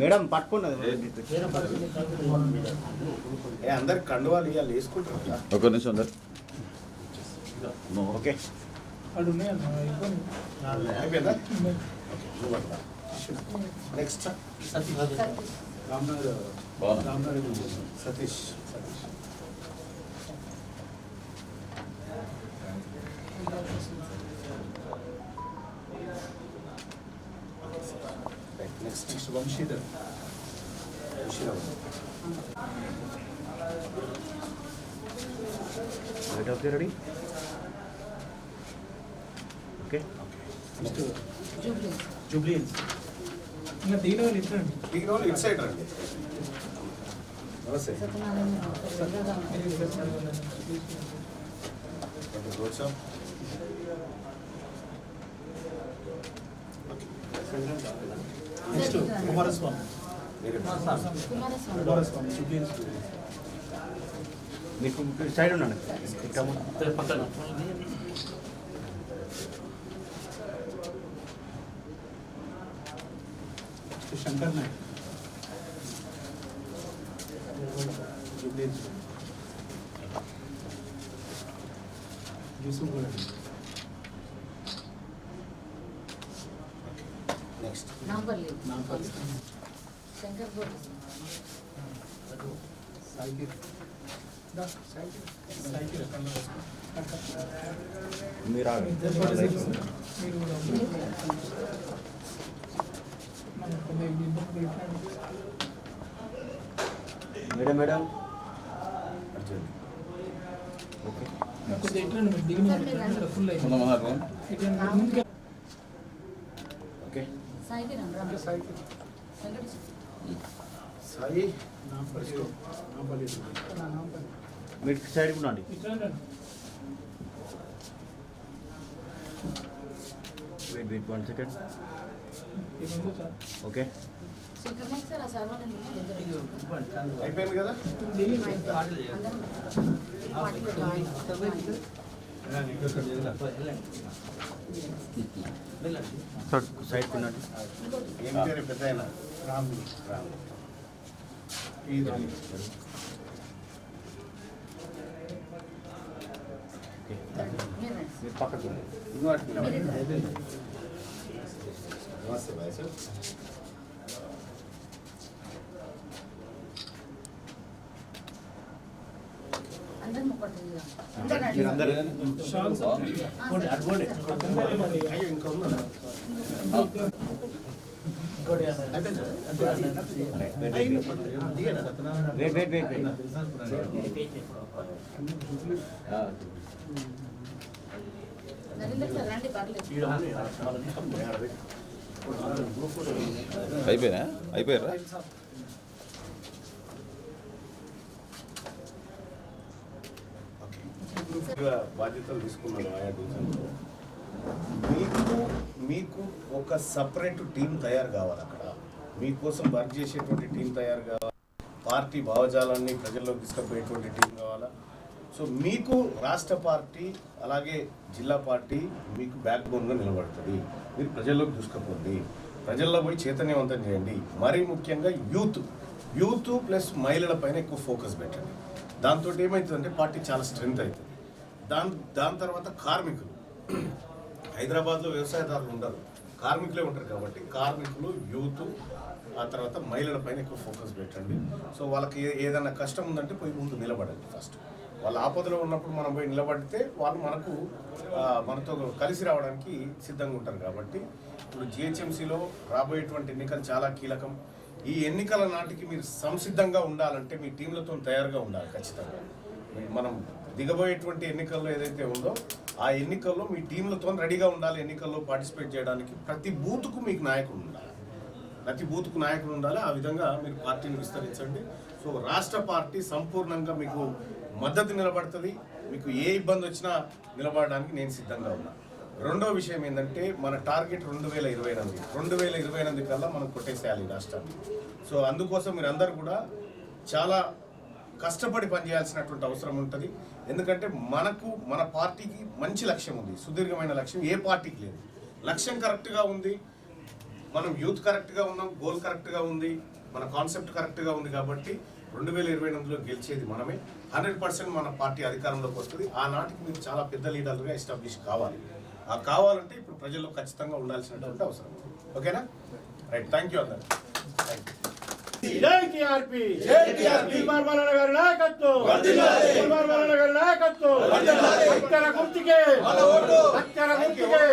Madam పట్టుకున్నది. ఏ అందరికి కండువాలు ఇవ్వాలి వేసుకుంటారు. ఒక నిమిషం అందరు. ఓకే. నెక్స్ట్ బాగున్నా Satish next next Vamshidhar Vamshidhar right okay ready okay next Jubilee ఇంకా దిగిన వాళ్ళు ఇట్లండి దిగిన వాళ్ళు ఇటు సైడ్ రండి నమస్తే కూర్చో నెక్స్ట్ కుమారస్వామి మీరు కుమారస్వామి జూబ్లీ మీకు సైడ్ ఉన్నాను ఇక్కడ పక్కన శంకర్ నాయక్ ఎక్కడ మీరు ఇద్దరు ఆగండి. మీరు కూడా మనకు కొద్దిగా ఇబ్బంది ఇట్లాంటి మేడం మేడం సాయి నాంపల్లి నాంపల్లి నాంపల్లి మీరు సైడ్ ఉండండి ఇట్లా రండి వెయిట్ వెయిట్ వన్ సెకండ్ ఇది ఉంది సార్ ఓకే అయిపోయింది కదా సైడ్ ఏం పేరు పెద్ద పక్కకు నమస్తే బాయ్ సార్ అందరం ఒకటి మీరు అందరు షాల్ సార్ అయ్యో ఇంకా ఉందా వెయిట్ వెయిట్ వెయిట్ అయిపోయినా? అయిపోయారా? బాధ్యతలు తీసుకున్నాను ఆయా డివిజన్లో మీకు మీకు ఒక సపరేట్ టీం తయారు కావాలి అక్కడ. మీకోసం వర్క్ చేసేటువంటి టీం తయారు కావాలి. పార్టీ భావజాలాన్ని ప్రజల్లోకి తీసుకుపోయేటువంటి టీం కావాలా? సో మీకు రాష్ట్ర పార్టీ అలాగే జిల్లా పార్టీ మీకు బ్యాక్ బోన్గా నిలబడుతుంది. మీరు ప్రజల్లోకి తీసుకుపోండి. ప్రజల్లో పోయి చైతన్యవంతం చేయండి. మరీ ముఖ్యంగా యూత్ యూత్ ప్లస్ మహిళల పైన ఎక్కువ ఫోకస్ పెట్టండి. దాంతో ఏమవుతుందంటే పార్టీ చాలా స్ట్రెంగ్త్ అవుతుంది. దాని దాని తర్వాత కార్మికులు. హైదరాబాద్లో వ్యవసాయదారులు ఉండరు. కార్మికులే ఉంటారు కాబట్టి కార్మికులు యూత్ ఆ తర్వాత మహిళల పైన ఎక్కువ ఫోకస్ పెట్టండి. సో వాళ్ళకి ఏ- ఏదైనా కష్టం ఉందంటే పోయి ముందు నిలబడండి ఫస్ట్. వాళ్ళ ఆపదలో ఉన్నప్పుడు మనం పోయి నిలబడితే వాళ్ళు మనకు మనతో కలిసి రావడానికి సిద్ధంగా ఉంటారు కాబట్టి ఇప్పుడు జిహెచ్ఎంసీలో రాబోయేటువంటి ఎన్నికలు చాలా కీలకం. ఈ ఎన్నికల నాటికి మీరు సంసిద్ధంగా ఉండాలంటే మీ టీంలతో తయారుగా ఉండాలి ఖచ్చితంగా. మీ- మనం దిగబోయేటువంటి ఎన్నికల్లో ఏదైతే ఉందో ఆ ఎన్నికల్లో మీ టీంలతో రెడీగా ఉండాలి ఎన్నికల్లో పార్టిసిపేట్ చేయడానికి ప్రతి బూత్కు మీకు నాయకుడు ఉండాలి. ప్రతి బూత్కు నాయకుడు ఉండాలి. ఆ విధంగా మీరు పార్టీని విస్తరించండి. సో రాష్ట్ర పార్టీ సంపూర్ణంగా మీకు మద్దతు నిలబడుతుంది. మీకు ఏ ఇబ్బంది వచ్చినా నిలబడడానికి నేను సిద్ధంగా ఉన్నా. రెండో విషయం ఏంటంటే మన టార్గెట్ రెండు వేల ఇరవై ఎనిమిది. రెండు వేల ఇరవై ఎనిమిది కల్లా మనం కొట్టేసేయాలి రాష్ట్రాన్ని. సో అందుకోసం మీరు అందరు కూడా చాలా కష్టపడి పనిచేయాల్సినటువంటి అవసరం ఉంటుంది. ఎందుకంటే మనకు మన పార్టీకి మంచి లక్ష్యం ఉంది. సుదీర్ఘమైన లక్ష్యం ఏ పార్టీకి లేదు. లక్ష్యం కరెక్ట్గా ఉంది. మనం యూత్ కరెక్ట్గా ఉన్నాం గోల్ కరెక్ట్గా ఉంది మన కాన్సెప్ట్ కరెక్ట్గా ఉంది కాబట్టి రెండు వేల ఇరవై ఎనిమిదిలో గెలిచేది మనమే. హండ్రెడ్ పర్సెంట్ మన పార్టీ అధికారంలోకి వస్తుంది. ఆనాటికి మీరు చాలా పెద్ద లీడర్లుగా ఎస్టాబ్లిష్ కావాలి. ఆ కావాలంటే ఇప్పుడు ప్రజల్లో ఖచ్చితంగా ఉండాల్సినటువంటి అవసరం ఓకేనా? రైట్ థ్యాంక్ యూ అందరు. టిఆర్పి నిర్మల్ మల్లన్న గారి నాయకత్వం. నిర్మల్ మల్లన్న గారి నాయకత్వం. అత్తర గుర్తికే. అత్తర గుర్తికే.